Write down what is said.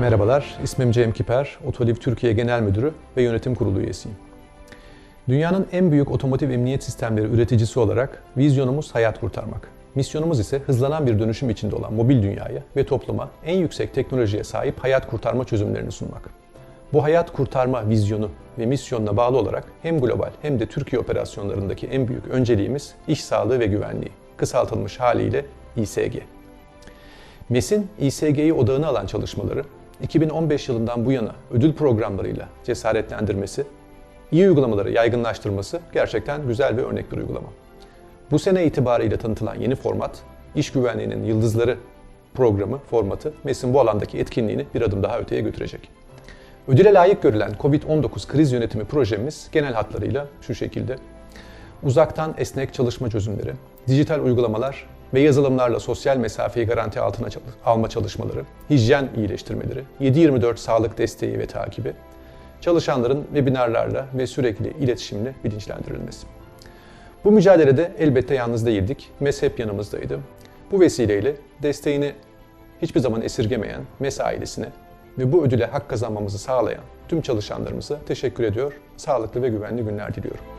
Merhabalar, ismim Cem Kiper, Otoliv Türkiye Genel Müdürü ve Yönetim Kurulu üyesiyim. Dünyanın en büyük otomotiv emniyet sistemleri üreticisi olarak vizyonumuz hayat kurtarmak. Misyonumuz ise hızlanan bir dönüşüm içinde olan mobil dünyaya ve topluma en yüksek teknolojiye sahip hayat kurtarma çözümlerini sunmak. Bu hayat kurtarma vizyonu ve misyonuna bağlı olarak hem global hem de Türkiye operasyonlarındaki en büyük önceliğimiz iş sağlığı ve güvenliği, kısaltılmış haliyle İSG. MES'in İSG'yi odağına alan çalışmaları 2015 yılından bu yana ödül programlarıyla cesaretlendirmesi, iyi uygulamaları yaygınlaştırması gerçekten güzel bir örnek bir uygulama. Bu sene itibariyle tanıtılan yeni format, İş Güvenliğinin Yıldızları programı, formatı MES'in bu alandaki etkinliğini bir adım daha öteye götürecek. Ödüle layık görülen COVID-19 kriz yönetimi projemiz genel hatlarıyla şu şekilde. Uzaktan esnek çalışma çözümleri, dijital uygulamalar ve yazılımlarla sosyal mesafeyi garanti altına alma çalışmaları, hijyen iyileştirmeleri, 7-24 sağlık desteği ve takibi, çalışanların webinarlarla ve sürekli iletişimle bilinçlendirilmesi. Bu mücadelede elbette yalnız değildik, MES hep yanımızdaydı. Bu vesileyle desteğini hiçbir zaman esirgemeyen MES ailesine ve bu ödüle hak kazanmamızı sağlayan tüm çalışanlarımıza teşekkür ediyor, sağlıklı ve güvenli günler diliyorum.